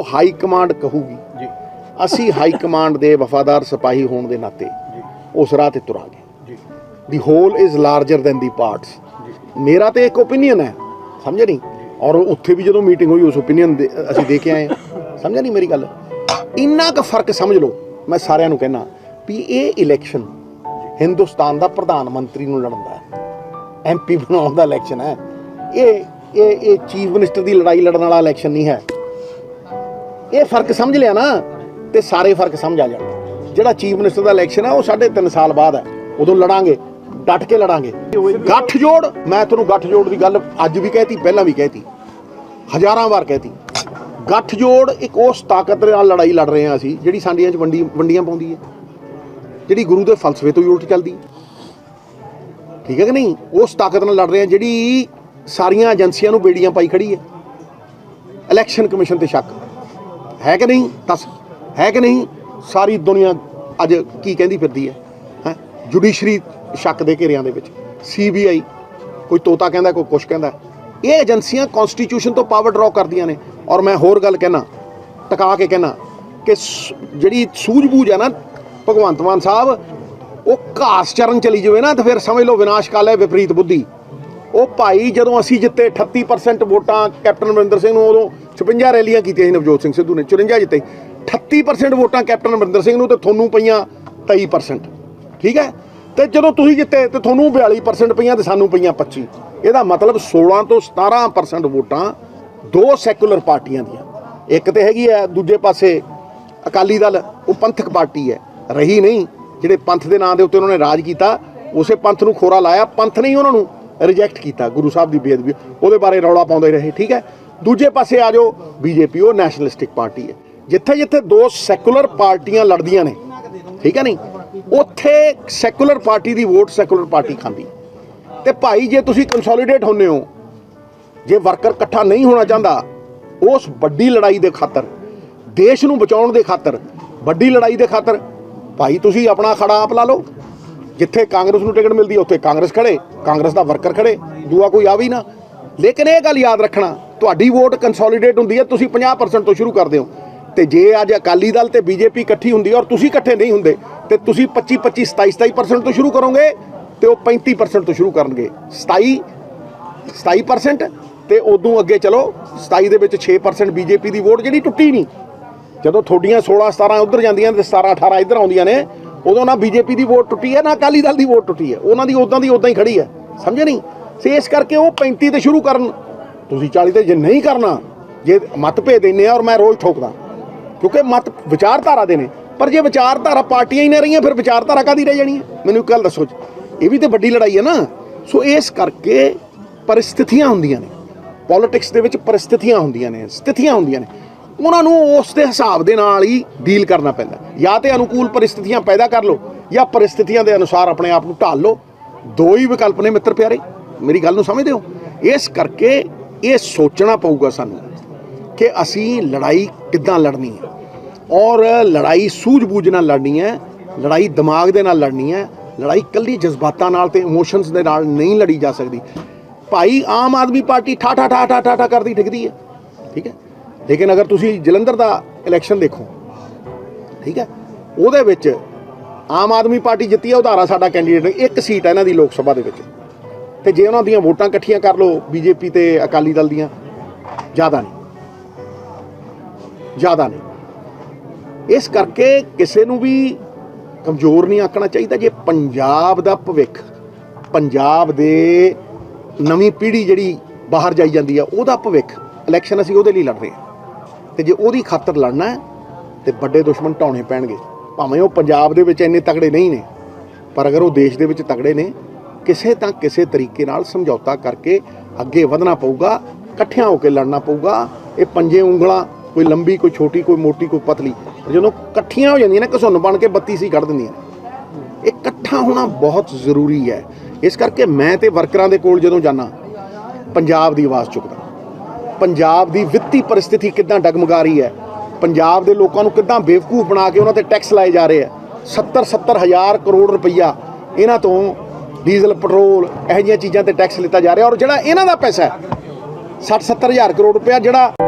ਜੋ high command ਕਹੂਗੀ। ਜੀ। ਅਸੀਂ ਹਾਈ ਕਮਾਂਡ ਦੇ ਵਫਾਦਾਰ ਸਿਪਾਹੀ ਹੋਣ ਦੇ ਨਾਤੇ ਜੀ। ਉਸ ਰਾਹ ਤੇ ਤੁਰਾਂਗੇ। ਜੀ। The whole is larger than the parts ਮੇਰਾ ਤੇ ਇੱਕ ਓਪੀਨੀਅਨ ਹੈ। ਸਮਝੇ ਨਹੀਂ? ਔਰ ਉੱਥੇ ਵੀ ਜਦੋਂ ਮੀਟਿੰਗ ਹੋਈ ਉਸ ਓਪੀਨੀਅਨ ਅਸੀਂ ਦੇ ਕੇ ਆਏ ਹਾਂ। ਸਮਝਿਆ ਨਹੀਂ ਮੇਰੀ ਗੱਲ? ਇੰਨਾ ਕੁ ਫ਼ਰਕ ਸਮਝ ਲਓ। ਮੈਂ ਸਾਰਿਆਂ ਨੂੰ ਕਹਿਣਾ ਵੀ ਇਹ ਇਲੈਕਸ਼ਨ ਹਿੰਦੁਸਤਾਨ ਦਾ ਪ੍ਰਧਾਨ ਮੰਤਰੀ ਨੂੰ ਲੜਨ ਦਾ ਹੈ। ਐਮਪੀ ਬਣਾਉਣ ਦਾ ਇਲੈਕਸ਼ਨ ਹੈ। ਇਹ ਇਹ ਇਹ ਚੀਫ ਮਿਨਿਸਟਰ ਦੀ ਲੜਾਈ ਲੜਨ ਵਾਲਾ ਇਲੈਕਸ਼ਨ ਨਹੀਂ ਹੈ। ਇਹ ਫ਼ਰਕ ਸਮਝ ਲਿਆ ਨਾ, ਤੇ ਸਾਰੇ ਫ਼ਰਕ ਸਮਝ ਆ ਜਾਣਗੇ। ਜਿਹੜਾ ਚੀਫ ਮਿਨਿਸਟਰ ਦਾ ਇਲੈਕਸ਼ਨ ਹੈ ਉਹ 3.5 ਸਾਲ ਬਾਅਦ ਹੈ ਉਦੋਂ ਲੜਾਂਗੇ, ਡਟ ਕੇ ਲੜਾਂਗੇ। ਗੱਠ ਜੋੜ, ਮੈਂ ਤੁਹਾਨੂੰ ਗੱਠ ਜੋੜ ਦੀ ਗੱਲ ਅੱਜ ਵੀ ਕਹਿਤੀ, ਪਹਿਲਾਂ ਵੀ ਕਹਿਤੀ। ਹਜ਼ਾਰਾਂ ਵਾਰ ਕਹਿਤੀ। ਗੱਠ ਜੋੜ ਇੱਕ ਉਸ ਤਾਕਤ ਦੇ ਨਾਲ ਲੜਾਈ ਲੜ ਰਹੇ ਹਾਂ ਅਸੀਂ, ਜਿਹੜੀ ਸਾਡੀਆਂ ਚ ਵੰਡੀ ਵੰਡੀਆਂ ਪਾਉਂਦੀ ਹੈ। ਜਿਹੜੀ ਗੁਰੂ ਦੇ ਫਲਸਫੇ ਤੋਂ ਹੀ ਉਲਟ ਚੱਲਦੀ। ਠੀਕ ਹੈ ਕਿ ਨਹੀਂ? ਉਸ ਤਾਕਤ ਨਾਲ ਲੜ ਰਹੇ ਹਾਂ, ਜਿਹੜੀ ਸਾਰੀਆਂ ਏਜੰਸੀਆਂ ਨੂੰ ਬੇੜੀਆਂ ਪਾਈ ਖੜੀ ਹੈ। ਇਲੈਕਸ਼ਨ ਕਮਿਸ਼ਨ ਤੇ ਸ਼ੱਕ। ਹੈ ਕਿ ਨਹੀਂ? ਦੱਸ। ਹੈ ਕਿ ਨਹੀਂ? ਸਾਰੀ ਦੁਨੀਆ ਅੱਜ ਕੀ ਕਹਿੰਦੀ ਫਿਰਦੀ ਹੈ? ਹੈ? ਜੁਡੀਸ਼ਰੀ ਸ਼ੱਕ ਦੇ ਘੇਰਿਆਂ ਦੇ ਵਿੱਚ। ਸੀਬੀਆਈ ਕੋਈ ਤੋਤਾ ਕਹਿੰਦਾ, ਕੋਈ ਕੁਛ ਕਹਿੰਦਾ। ਇਹ ਏਜੰਸੀਆਂ ਕਨਸਟੀਟਿਊਸ਼ਨ ਤੋਂ ਪਾਵਰ ਡਰਾਅ ਕਰਦੀਆਂ ਨੇ। ਔਰ ਮੈਂ ਹੋਰ ਗੱਲ ਕਹਿਣਾ, ਟਕਾ ਕੇ ਕਹਿਣਾ ਕਿ ਸ- ਜਿਹੜੀ ਸੂਝ-ਬੂਝ ਹੈ ਨਾ, ਭਗਵੰਤ ਮਾਨ ਸਾਹਿਬ, ਉਹ ਘਾਸ ਚਰਨ ਚਲੀ ਜਾਵੇ ਨਾ, ਤਾਂ ਫਿਰ ਸਮਝ ਲਓ ਵਿਨਾਸ਼ ਕਾਲ ਹੈ, ਵਿਪਰੀਤ ਬੁੱਧੀ। ਉਹ ਭਾਈ ਜਦੋਂ ਅਸੀਂ ਜਿੱਤੇ 38% ਵੋਟਾਂ ਕੈਪਟਨ ਅਮਰਿੰਦਰ ਸਿੰਘ ਨੂੰ, ਉਦੋਂ 56 ਰੈਲੀਆਂ ਕੀਤੀਆਂ ਸੀ ਨਵਜੋਤ ਸਿੰਘ ਸਿੱਧੂ ਨੇ 54 ਜਿੱਤੇ। 38% ਵੋਟਾਂ ਕੈਪਟਨ ਅਮਰਿੰਦਰ ਸਿੰਘ ਨੂੰ ਤੇ ਤੁਹਾਨੂੰ ਪਈਆਂ 23% ਠੀਕ ਹੈ? ਤੇ ਜਦੋਂ ਤੁਸੀਂ ਜਿੱਤੇ, ਤੇ ਤੁਹਾਨੂੰ 42% ਪਈਆਂ ਤੇ ਸਾਨੂੰ ਪਈਆਂ 25 ਇਹਦਾ ਮਤਲਬ 16 ਤੋਂ 17% ਵੋਟਾਂ ਦੋ ਸੈਕੂਲਰ ਪਾਰਟੀਆਂ ਦੀਆਂ। ਇੱਕ ਤੇ ਹੈਗੀ ਹੈ, ਦੂਜੇ ਪਾਸੇ ਅਕਾਲੀ ਦਲ, ਉਹ ਪੰਥਕ ਪਾਰਟੀ ਹੈ। ਰਹੀ ਨਹੀਂ। ਜਿਹੜੇ ਪੰਥ ਦੇ ਨਾਂ ਦੇ ਉੱਤੇ ਉਹਨਾਂ ਨੇ ਰਾਜ ਕੀਤਾ, ਉਸੇ ਪੰਥ ਨੂੰ ਖੋਰਾ ਲਾਇਆ। ਪੰਥ ਨਹੀਂ ਉਹਨਾਂ ਨੂੰ ਰਿਜੈਕਟ ਕੀਤਾ, ਗੁਰੂ ਸਾਹਿਬ ਦੀ ਬੇਅਦਬੀ, ਉਹਦੇ ਬਾਰੇ ਰੌਲਾ ਪਾਉਂਦੇ ਰਹੇ, ਠੀਕ ਹੈ? ਦੂਜੇ ਪਾਸੇ ਆ ਜਾਓ, ਬੀਜੇਪੀ, ਉਹ ਨੈਸ਼ਨਲਿਸਟਿਕ ਪਾਰਟੀ ਹੈ। ਜਿੱਥੇ ਜਿੱਥੇ ਦੋ ਸੈਕੂਲਰ ਪਾਰਟੀਆਂ ਲੜਦੀਆਂ ਨੇ, ਠੀਕ ਹੈ ਨਹੀਂ? ਉੱਥੇ ਸੈਕੂਲਰ ਪਾਰਟੀ ਦੀ ਵੋਟ ਸੈਕੂਲਰ ਪਾਰਟੀ ਖਾਂਦੀ ਤੇ ਭਾਈ, ਜੇ ਤੁਸੀਂ ਕੰਸੋਲੀਡੇਟ ਹੁੰਨੇ ਹੋ, ਜੇ ਵਰਕਰ ਇਕੱਠਾ ਨਹੀਂ ਹੋਣਾ ਚਾਹੁੰਦਾ, ਉਸ ਵੱਡੀ ਲੜਾਈ ਦੇ ਖਾਤਰ, ਦੇਸ਼ ਨੂੰ ਬਚਾਉਣ ਦੇ ਖਾਤਰ, ਵੱਡੀ ਲੜਾਈ ਦੇ ਖਾਤਰ, ਭਾਈ, ਤੁਸੀਂ ਆਪਣਾ ਖੜਾ ਆਪ ਲਾ ਲਓ। ਜਿੱਥੇ ਕਾਂਗਰਸ ਨੂੰ ਟਿਕਟ ਮਿਲਦੀ ਹੈ ਉੱਥੇ ਕਾਂਗਰਸ ਖੜੇ, ਕਾਂਗਰਸ ਦਾ ਵਰਕਰ ਖੜੇ, ਦੂਆ ਕੋਈ ਆ ਵੀ ਨਾ। ਲੇਕਿਨ ਇਹ ਗੱਲ ਯਾਦ ਰੱਖਣਾ, ਤੁਹਾਡੀ ਵੋਟ ਕੰਸੋਲੀਡੇਟ ਹੁੰਦੀ ਹੈ ਤੁਸੀਂ 50% ਤੋਂ ਸ਼ੁਰੂ ਕਰਦੇ ਹੋ। ਤੇ ਜੇ ਅੱਜ ਅਕਾਲੀ ਦਲ ਤੇ ਬੀਜੇਪੀ ਇਕੱਠੀ ਹੁੰਦੀ ਹੈ ਔਰ ਤੁਸੀਂ ਇਕੱਠੇ ਨਹੀਂ ਹੁੰਦੇ, ਤੇ ਤੁਸੀਂ 25 25 27 27% ਤੋਂ ਸ਼ੁਰੂ ਕਰੋਗੇ ਤੇ ਉਹ 35% ਤੋਂ ਸ਼ੁਰੂ ਕਰਨਗੇ। 27 27% ਤੇ ਉਦੋਂ ਅੱਗੇ ਚਲੋ 27 ਦੇ ਵਿੱਚ 6% ਬੀਜੇਪੀ ਦੀ ਵੋਟ ਜਿਹੜੀ ਟੁੱਟੀ ਨਹੀਂ। ਜਦੋਂ ਤੁਹਾਡੀਆਂ 16 17 ਉਧਰ ਜਾਂਦੀਆਂ ਤੇ 17 18 ਇੱਧਰ ਆਉਂਦੀਆਂ ਨੇ ਉਦੋਂ ਨਾ ਬੀਜੇਪੀ ਦੀ ਵੋਟ ਟੁੱਟੀ ਹੈ, ਨਾ ਅਕਾਲੀ ਦਲ ਦੀ ਵੋਟ ਟੁੱਟੀ ਹੈ। ਉਹਨਾਂ ਦੀ ਉਦਾਂ ਦੀ ਉਦਾਂ ਹੀ ਖੜੀ ਹੈ। ਸਮਝੇ ਨਹੀਂ? ਸੇ ਇਸ ਕਰਕੇ ਉਹ 35 ਤੇ ਸ਼ੁਰੂ ਕਰਨ। ਤੁਸੀਂ 40 ਤੇ ਜੇ ਨਹੀਂ ਕਰਨਾ, ਜੇ ਮਤਭੇਦ ਇੰਨੇ ਆ ਔਰ ਮੈਂ ਰੋਜ਼ ਠੋਕਦਾ, ਕਿਉਂਕਿ ਮਤ ਵਿਚਾਰਧਾਰਾ ਦੇ ਨੇ। ਪਰ ਜੇ ਵਿਚਾਰਧਾਰਾ ਪਾਰਟੀਆਂ ਹੀ ਨਾ ਰਹੀਆਂ, ਫਿਰ ਵਿਚਾਰਧਾਰਾ ਕਾਦੀ ਰਹਿ ਜਾਣੀ ਹੈ? ਮੈਨੂੰ ਇੱਕ ਗੱਲ ਦੱਸੋ ਜੀ। ਇਹ ਵੀ ਤੇ ਵੱਡੀ ਲੜਾਈ ਹੈ ਨਾ। ਸੋ ਇਸ ਕਰਕੇ ਪਰਿਸਥਿਤੀਆਂ ਹੁੰਦੀਆਂ ਨੇ। ਪੋਲਿਟਿਕਸ ਦੇ ਵਿੱਚ ਪਰਿਸਥਿਤੀਆਂ ਹੁੰਦੀਆਂ ਨੇ, ਸਥਿਤੀਆਂ ਹੁੰਦੀਆਂ ਨੇ। ਉਹਨਾਂ ਨੂੰ ਉਸ ਦੇ ਹਿਸਾਬ ਦੇ ਨਾਲ ਹੀ ਡੀਲ ਕਰਨਾ ਪੈਂਦਾ। ਜਾਂ ਤੇ ਅਨੁਕੂਲ ਪਰਿਸਥਿਤੀਆਂ ਪੈਦਾ ਕਰ ਲਓ, ਜਾਂ ਪਰਿਸਥਿਤੀਆਂ ਦੇ ਅਨੁਸਾਰ ਆਪਣੇ ਆਪ ਨੂੰ ਢਾਲ ਲਓ। ਦੋ ਹੀ ਵਿਕਲਪ ਨੇ ਮਿੱਤਰ ਪਿਆਰੇ, ਮੇਰੀ ਗੱਲ ਨੂੰ ਸਮਝਦੇ ਹੋ? ਇਸ ਕਰਕੇ ਇਹ ਸੋਚਣਾ ਪਊਗਾ ਸਾਨੂੰ ਕਿ ਅਸੀਂ ਲੜਾਈ ਕਿੱਦਾਂ ਲੜਨੀ ਹੈ। ਔਰ ਲੜਾਈ ਸੂਝ-ਬੂਝ ਨਾਲ ਲੜਨੀ ਹੈ, ਲੜਾਈ ਦਿਮਾਗ ਦੇ ਨਾਲ ਲੜਨੀ ਹੈ, ਲੜਾਈ ਕੱਲੀ ਜਜ਼ਬਾਤਾਂ ਨਾਲ ਤੇ ਇਮੋਸ਼ਨਸ ਦੇ ਨਾਲ ਨਹੀਂ ਲੜੀ ਜਾ ਸਕਦੀ। ਭਾਈ, ਆਮ ਆਦਮੀ ਪਾਰਟੀ ਠਾ ਠਾ ਠਾ ਠਾ ਠਾ ਠਾ ਕਰਦੀ, ਠਿਕਦੀ ਹੈ। ਠੀਕ ਹੈ? ਲੇਕਿਨ ਅਗਰ ਤੁਸੀਂ ਜਲੰਧਰ ਦਾ ਇਲੈਕਸ਼ਨ ਦੇਖੋ ਠੀਕ ਹੈ? ਉਹਦੇ ਵਿੱਚ ਆਮ ਆਦਮੀ ਪਾਰਟੀ ਜਿੱਤੀ ਆ, ਉਧਾਰਾ ਸਾਡਾ ਕੈਂਡੀਡੇਟ ਇੱਕ ਸੀਟ ਹੈ ਇਹਨਾਂ ਦੀ ਲੋਕ ਸਭਾ ਦੇ ਵਿੱਚ। ਤੇ ਜੇ ਉਹਨਾਂ ਦੀਆਂ ਵੋਟਾਂ ਇਕੱਠੀਆਂ ਕਰ ਲਓ, ਬੀਜੇਪੀ ਤੇ ਅਕਾਲੀ ਦਲ ਦੀਆਂ, ਜ਼ਿਆਦਾ ਨਹੀਂ। ਜ਼ਿਆਦਾ ਨਹੀਂ। ਇਸ ਕਰਕੇ ਕਿਸੇ ਨੂੰ ਵੀ ਕਮਜ਼ੋਰ ਨਹੀਂ ਆਕਣਾ ਚਾਹੀਦਾ ਜੇ ਪੰਜਾਬ ਦਾ ਭਵਿੱਖ, ਪੰਜਾਬ ਦੇ ਨਵੀਂ ਪੀੜ੍ਹੀ ਜਿਹੜੀ ਬਾਹਰ ਜਾਈ ਜਾਂਦੀ ਆ, ਉਹਦਾ ਭਵਿੱਖ ਇਲੈਕਸ਼ਨ ਅਸੀਂ ਉਹਦੇ ਲਈ ਲੜ ਰਹੇ ਹਾਂ। ਤੇ ਜੇ ਉਹਦੀ ਖਾਤਰ ਲੜਨਾ ਹੈ ਤੇ ਵੱਡੇ ਦੁਸ਼ਮਣ ਢਾਉਣੇ ਪੈਣਗੇ। ਭਾਵੇਂ ਉਹ ਪੰਜਾਬ ਦੇ ਵਿੱਚ ਇੰਨੇ ਤਗੜੇ ਨਹੀਂ ਨੇ, ਪਰ ਅਗਰ ਉਹ ਦੇਸ਼ ਦੇ ਵਿੱਚ ਤਗੜੇ ਨੇ, ਕਿਸੇ ਤਾਂ ਕਿਸੇ ਤਰੀਕੇ ਨਾਲ ਸਮਝੌਤਾ ਕਰਕੇ ਅੱਗੇ ਵਧਣਾ ਪਊਗਾ, ਇਕੱਠਿਆਂ ਹੋ ਕੇ ਲੜਨਾ ਪਊਗਾ। ਇਹ ਪੰਜੇ ਉਂਗਲਾਂ, ਕੋਈ ਲੰਬੀ, ਕੋਈ ਛੋਟੀ, ਕੋਈ ਮੋਟੀ, ਕੋਈ ਪਤਲੀ ਜਦੋਂ ਇਕੱਠੀਆਂ ਹੋ ਜਾਂਦੀਆਂ ਨੇ ਘਸੁੰਨ ਬਣ ਕੇ 32 ਸੀ ਕੱਢ ਦਿੰਦੀਆਂ ਇਹ ਇਕੱਠਾ ਹੋਣਾ ਬਹੁਤ ਜ਼ਰੂਰੀ ਹੈ। ਇਸ ਕਰਕੇ ਮੈਂ ਤੇ ਵਰਕਰਾਂ ਦੇ ਕੋਲ ਜਦੋਂ ਜਾਣਾ ਪੰਜਾਬ ਦੀ ਆਵਾਜ਼ ਚੁੱਕਦਾ। ਪੰਜਾਬ ਦੀ ਵਿੱਤੀ ਪਰਿਸਥਿਤੀ ਕਿੱਦਾਂ ਡਗਮਗਾ ਰਹੀ ਹੈ ਪੰਜਾਬ ਦੇ ਲੋਕਾਂ ਨੂੰ ਕਿੱਦਾਂ ਬੇਵਕੂਫ ਬਣਾ ਕੇ ਉਹਨਾਂ ਤੇ ਟੈਕਸ ਲਾਏ ਜਾ ਰਹੇ ਆ? 70 70 ਹਜ਼ਾਰ ਕਰੋੜ ਰੁਪਈਆ ਇਹਨਾਂ ਤੋਂ ਡੀਜ਼ਲ, ਪੈਟਰੋਲ ਇਹੋ ਜਿਹੀਆਂ ਚੀਜ਼ਾਂ ਤੇ ਟੈਕਸ ਲਿੱਤਾ ਜਾ ਰਿਹਾ ਔਰ ਜਿਹੜਾ ਇਹਨਾਂ ਦਾ ਪੈਸਾ ਹੈ 60 70 ਹਜ਼ਾਰ ਕਰੋੜ ਰੁਪਇਆ ਜਿਹੜਾ